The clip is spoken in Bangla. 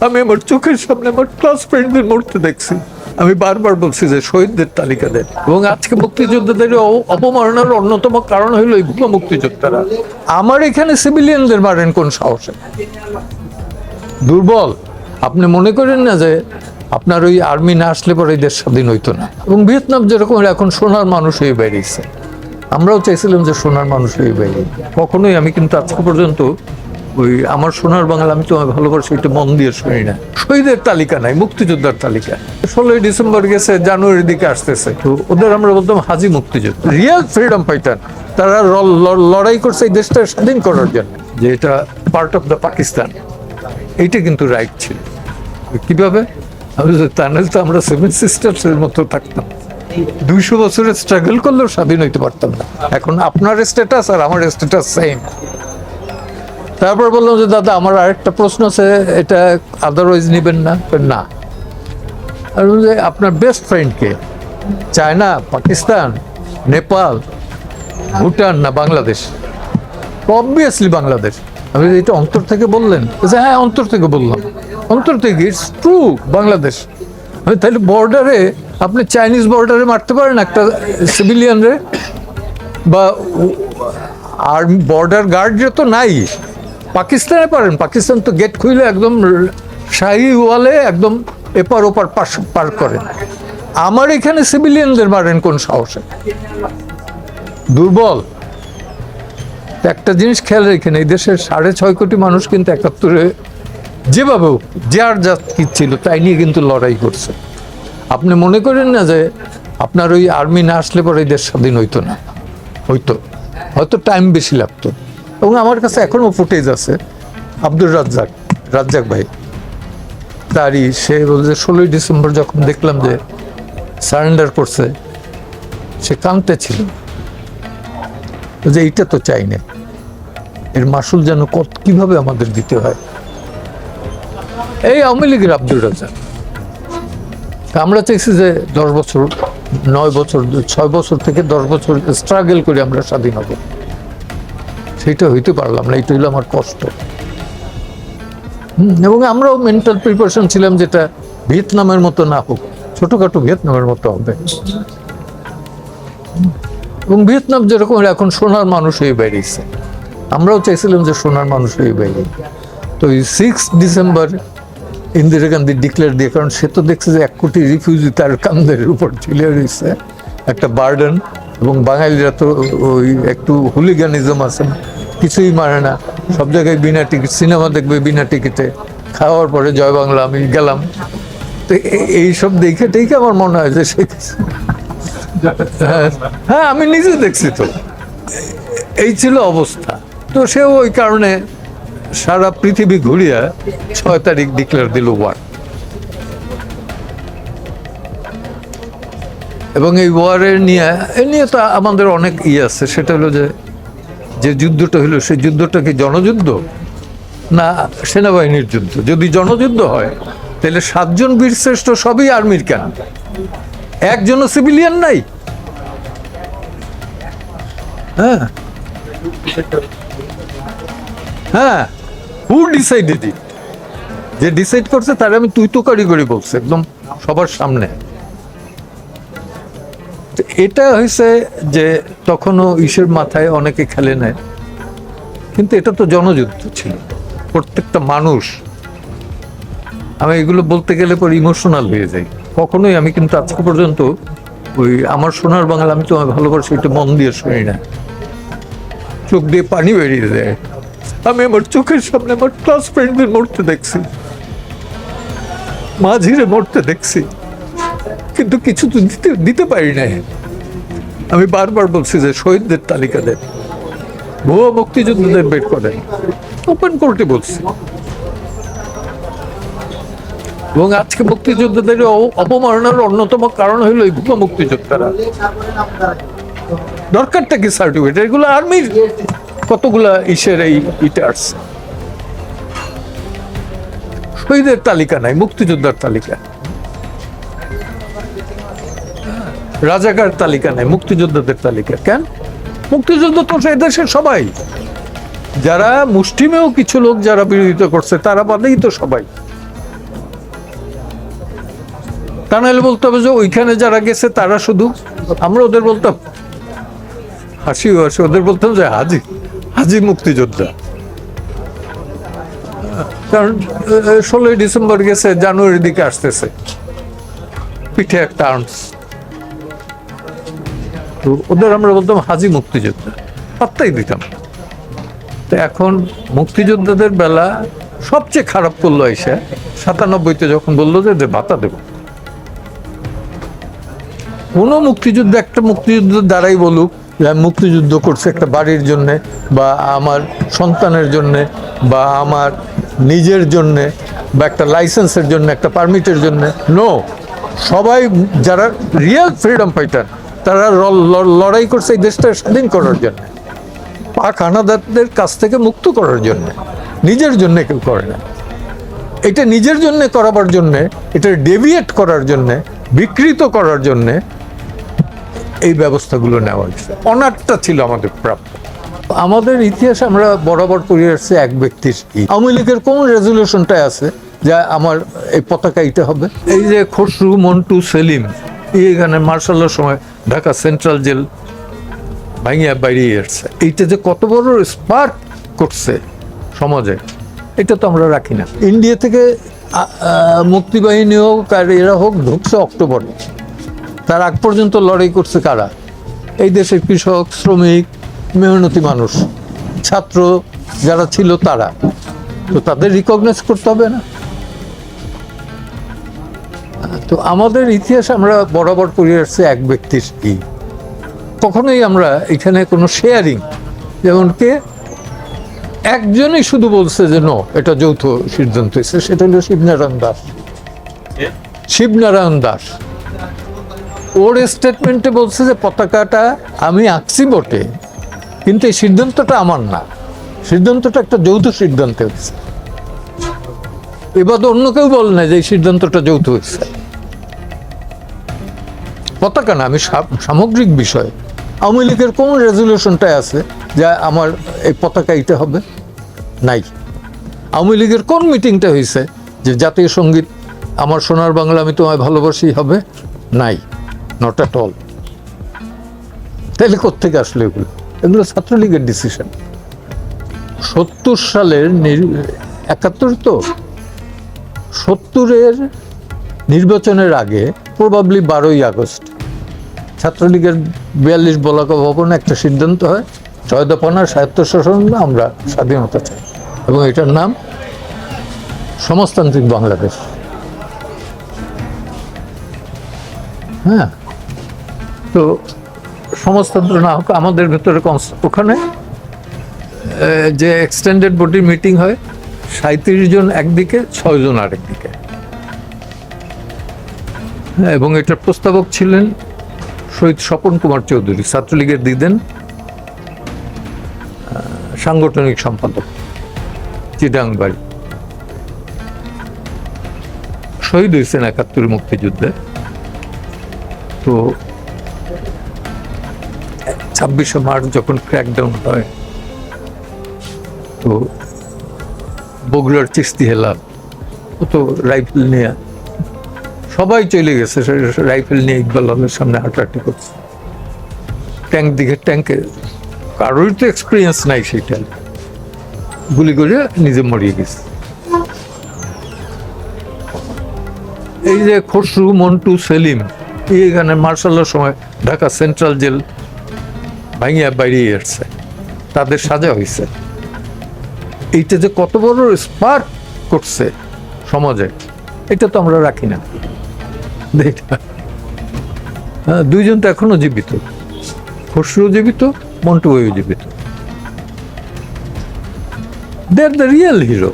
আমি আমার চোখের সামনে আমার ক্লাস ফ্রেন্ডদের মরতে দেখছি। আমি বারবার বলছি যে শহীদদের তালিকা দেন। এবং আজকে মুক্তিযোদ্ধাদের অপমাননার অন্যতম কারণ হলো এই ভুয়া মুক্তিযোদ্ধারা। আমার এখানে সিভিলিয়ানদের মারেন কোন সাহসে? দুর্বল। আপনি মনে করেন না যে আপনার ওই আর্মি না আসলে পরে দেশ স্বাধীন হইতো না? এবং ভিয়েতনাম যেরকম এখন সোনার মানুষ হয়ে বেরিয়েছে। আমরাও চাইছিলাম যে সোনার মানুষ হয়ে বেরিয়ে। কখনোই আমি কিন্তু আজকে পর্যন্ত ওই আমার সোনার বাংলা আমি তোমায় ভালোবাসি এটা মন দিয়ে শুনি না। শহীদের তালিকা নাই মুক্তিযোদ্ধার তালিকা। ষোলোই ডিসেম্বর গেছে জানুয়ারির দিকে আসতেছে। তো ওদের আমরা বলতাম হাজি মুক্তিযোদ্ধা। রিয়েল ফ্রিডম ফাইটার তারা লড়াই করছে এই দেশটা স্বাধীন করার জন্য যে এটা পার্ট অফ দ্য পাকিস্তান এইটা কিন্তু রাইট ছিল। কীভাবে? বলছি, তো আমরা সেভেন সিস্টার্স এর মতো থাকতাম। দুইশো বছরের স্ট্রাগল করলেও স্বাধীন হইতে পারতাম না। এখন আপনার স্ট্যাটাস আর আমার স্ট্যাটাস সেম তারপর বললাম যে দাদা আমার আরেকটা প্রশ্ন আছে এটা আদারওয়াইজ নেবেন না। না। আর যে আপনার বেস্ট ফ্রেন্ড কে? চায়না পাকিস্তান নেপাল ভুটান না বাংলাদেশ? অবভিয়াসলি বাংলাদেশ। বলি, এটা অন্তর থেকে বললেন? বলছে, হ্যাঁ অন্তর থেকে বললাম। অন্তর থেকে ইটস ট্রু বাংলাদেশ। আমি তাহলে বর্ডারে আপনি চাইনিজ বর্ডারে মারতে পারেন একটা সিভিলিয়ানরে বা আর বর্ডার গার্ড তো নাই। পাকিস্তানে পারেন। পাকিস্তান তো গেট খুলে একদম শাহি ওয়ালে একদম এপার ওপার পাশ, পার করেন আমার এখানে সিভিলিয়ানদের মারেন কোন সাহসে? দুর্বল। একটা জিনিস খেয়াল রেখেন, এই দেশের সাড়ে ছয় কোটি মানুষ কিন্তু একাত্তরে যেভাবে যার যা কি ছিল তাই নিয়ে কিন্তু লড়াই করছে। আপনি মনে করেন না যে আপনার ওই আর্মি না আসলে পরে এই দেশ স্বাধীন হইতো না? হইতো। হয়তো টাইম বেশি লাগতো। এবং আমার কাছে এখনও ফুটেজ আছে। আব্দুর রাজ্জাক রাজ্জাক ভাই। তারই সে বলছে, ষোলোই ডিসেম্বর যখন দেখলাম যে সারেন্ডার করছে, সে কাঁদতে ছিল। যে এইটা তো চাই না। এর মাসুল যেন কত, কীভাবে আমাদের দিতে হয়? এই আওয়ামী লীগের আব্দুর রাজা আমরা চাইছি যে দশ বছর, নয় বছর, ছয় বছর থেকে দশ বছর স্ট্রাগল করে আমরা স্বাধীন হব। সেটা হইতে পারলাম না, এটা হইল আমার কষ্ট। এবং আমরাও মেন্টাল প্রিপারেশন ছিলাম যেটা ভিয়েতনামের মতো না হোক, ছোটখাটো ভিয়েতনামের মতো হবে। এবং ভিয়েতনাম যেরকম এখন সোনার মানুষ হয়ে বেরিয়েছে আমরাও চাইছিলাম যে সোনার মানুষ হয়ে বেরিয়ে তো এই six December Indira Gandhi declare দিয়ে, কারণ সে তো দেখছে যে এক কোটি রিফিউজি তার কান্দের উপর ঝুলে রয়েছে। একটা বার্ডেন এবং বাঙালিরা তো ওই একটু হুলিগানিজম আছে কিছুই মারে না। সব জায়গায় বিনা টিকিট সিনেমা দেখবে বিনা টিকিটে। খাওয়ার পরে জয় বাংলা আমি গেলাম। তো এইসব দেখে টেকে আমার মনে হয় যে সে হ্যাঁ, হ্যাঁ আমি নিজে দেখছি তো। এই ছিল অবস্থা। তো সেও ওই কারণে সারা পৃথিবী ঘুরিয়া ছয় তারিখ ডিক্লেয়ার দিল ওয়ার এবং এই ওয়ারের নিয়ে এ নিয়ে তো আমাদের অনেক ইয়ে আছে। সেটা হলো যে যে যুদ্ধটা হলো সেই যুদ্ধটা কি জনযুদ্ধ? না, সেনাবাহিনীর যুদ্ধ। যদি জনযুদ্ধ হয়, তাহলে সাতজন বীরশ্রেষ্ঠ সবই আর্মির কেন? একজনও সিভিলিয়ান নাই। হ্যাঁ। হ্যাঁ হু ডিসাইডেড ইট যে ডিসাইড করছে, তার আমি তুই তো কারিগরি করে বলছে, একদম সবার সামনে। এটা হয়েছে যে তখনও ইসের মাথায় অনেকে খেলে নেয় কিন্তু এটা তো জনযুদ্ধ ছিল। প্রত্যেকটা মানুষ, আমি এগুলো বলতে গেলে পরে ইমোশনাল হয়ে যাই। কখনোই আমি কিন্তু আজকে পর্যন্ত ওই আমার সোনার বাংলা আমি তোমায় ভালোবাসি এটা মন দিয়ে শুনি না। চোখ দিয়ে পানি বেরিয়ে যায়। আমি আমার চোখের সামনে আমার ক্লাস ফ্রেন্ডদের মরতে দেখছি। মাঝিরে মরতে দেখছি। কিন্তু কিছু তো দিতে দিতে পারি নাই। আমি বারবার বলছি যে শহীদদের তালিকা দেন। ভুয়া মুক্তিযোদ্ধাদের বের করেন। ওপেন কোর্টে বলছি। এবং আজকে মুক্তিযোদ্ধাদের অপমাননার অন্যতম কারণ হলো এই ভুয়া মুক্তিযোদ্ধারা। দরকারটা কি সার্টিফিকেট এগুলো আর্মির কতগুলা ইসের এই ইটার্স শহীদের তালিকা নাই, মুক্তিযোদ্ধার তালিকা। রাজাকার তালিকা নাই, মুক্তিযোদ্ধাদের তালিকা। কেন? মুক্তিযুদ্ধ তো দেশের সবাই। যারা মুষ্টিমেয় কিছু লোক যারা বিরোধিতা করছে, তারা বাদেই তো সবাই। তা নাহলে বলতে হবে যে ওইখানে যারা গেছে, তারা শুধু আমরা ওদের বলতাম। হাসি হাসি, ওদের বলতাম যে হাজি হাজি মুক্তিযোদ্ধা। কারণ ষোলোই ডিসেম্বর গেছে, জানুয়ারির দিকে আসতেছে। পিঠে একটা আর্মস তো ওদের আমরা বলতাম হাজি মুক্তিযোদ্ধা। পাত্তাই দিতাম তো এখন মুক্তিযোদ্ধাদের বেলা সবচেয়ে খারাপ করল এসে, সাতানব্বইতে যখন বলল যে ভাতা দেব। কোনো মুক্তিযুদ্ধ একটা মুক্তিযুদ্ধের দ্বারাই বলুক যে আমি মুক্তিযুদ্ধ করছে একটা বাড়ির জন্য বা আমার সন্তানের জন্য বা আমার নিজের জন্য বা একটা লাইসেন্সের জন্য, একটা পারমিটের জন্য। নো সবাই যারা রিয়েল ফ্রিডম ফাইটার তারা ল- ল- লড়াই করছে এই দেশটা স্বাধীন করার জন্য। পাক হানাদারদের কাছ থেকে মুক্ত করার জন্য। নিজের জন্য কেউ করে না। এটা নিজের জন্য করাবার জন্যে এটা ডেভিয়েট করার জন্য বিকৃত করার জন্য এই ব্যবস্থাগুলো নেওয়া হয়েছে। অনারটা ছিল আমাদের প্রাপ্য। আমাদের ইতিহাস আমরা বরাবর করে আসছি এক ব্যক্তির আওয়ামী লীগের কোন রেজলিউশনটাই আছে যা আমার এই পতাকা ইতে হবে? এই যে খসরু মন্টু সেলিম এখানে মার্শালের সময় ঢাকা সেন্ট্রাল জেল ভাঙিয়া বাইরে এসছে এইটা যে কত বড় স্পার্ক করছে সমাজে, এটা তো আমরা রাখি না। ইন্ডিয়া থেকে মুক্তিবাহিনী হোক আর এরা হোক ঢুকছে অক্টোবরে। তার আগ পর্যন্ত লড়াই করছে কারা? এই দেশের কৃষক, শ্রমিক, মেহনতি মানুষ, ছাত্র যারা ছিল তারা। তো তাদের রিকগনাইজ করতে হবে না। তো আমাদের ইতিহাস আমরা বরাবর করে আসছে এক ব্যক্তির কি। কখনোই আমরা এখানে কোনো শেয়ারিং যেমন কে একজনই শুধু বলছে যে নো এটা যৌথ সিদ্ধান্ত হয়েছে সেটা হলো শিবনারায়ণ দাস। শিবনারায়ণ দাস। ওর স্টেটমেন্টে বলছে যে পতাকাটা আমি আঁকছি বটে কিন্তু এই সিদ্ধান্তটা আমার না। সিদ্ধান্তটা একটা যৌথ সিদ্ধান্ত হয়েছে। এবার তো অন্য কেউ বলে না যে এই সিদ্ধান্তটা যৌথ হয়েছে। পতাকা না আমি সামগ্রিক বিষয়। আওয়ামী লীগের কোন রেজলিউশনটাই আছে যা আমার এই পতাকা ইতে হবে? নাই। আওয়ামী লীগের কোন মিটিংটা হয়েছে যে জাতীয় সংগীত আমার সোনার বাংলা আমি তোমায় ভালোবাসি হবে? নাই। নট অ্যাট অল তাহলে কোথেকে আসলো এগুলো? এগুলো ছাত্রলীগের ডিসিশন সত্তর সালের একাত্তর তো? সত্তরের নির্বাচনের আগে প্রবাবলি বারোই আগস্ট ছাত্রলীগের বিয়াল্লিশ বলাকা ভবনে একটা সিদ্ধান্ত হয় ছয় দফানা স্বায়ত্তশাসন আমরা স্বাধীনতা চাই। এবং এটার নাম সমাজতান্ত্রিক বাংলাদেশ। হ্যাঁ? তো সমাজতন্ত্র না হোক আমাদের ভেতরে ওখানে যে এক্সটেন্ডেড বডির মিটিং হয় সাঁত্রিশ জন একদিকে ছয় জন আরেকদিকে। হ্যাঁ, এবং এটার প্রস্তাবক ছিলেন শহীদ স্বপন কুমার চৌধুরী, ছাত্রলীগের দিদেন সাংগঠনিক সম্পাদক, চিটাং বাড়ি। শহীদ হয়েছেন একাত্তর মুক্তিযুদ্ধে। তো ছাব্বিশে মার্চ যখন ক্র্যাকডাউন হয়, তো বগুড়ার চিস্তি হেলা ও তো রাইফেল নিয়ে সবাই চলে গেছে রাইফেল নিয়ে ইকবাল হলের সামনে হাঁটাহাঁটি করছে। ট্যাঙ্ক দিকে ট্যাঙ্কে কারোরই তো এক্সপিরিয়েন্স নাই সেটা। গুলি করে নিজে মরিয়ে গেছে। এই যে খসরু, মন্টু, সেলিম এখানে মার্শালের সময় ঢাকা সেন্ট্রাল জেল ভাঙিয়া বাইরে এসছে তাদের সাজা হয়েছে এইটা যে কত বড় স্পার্ক করছে সমাজে, এটা তো আমরা রাখি না। হ্যাঁ, দুইজন তো এখনও জীবিত। খসরু জীবিত মন্টু জীবিত। They are the real hero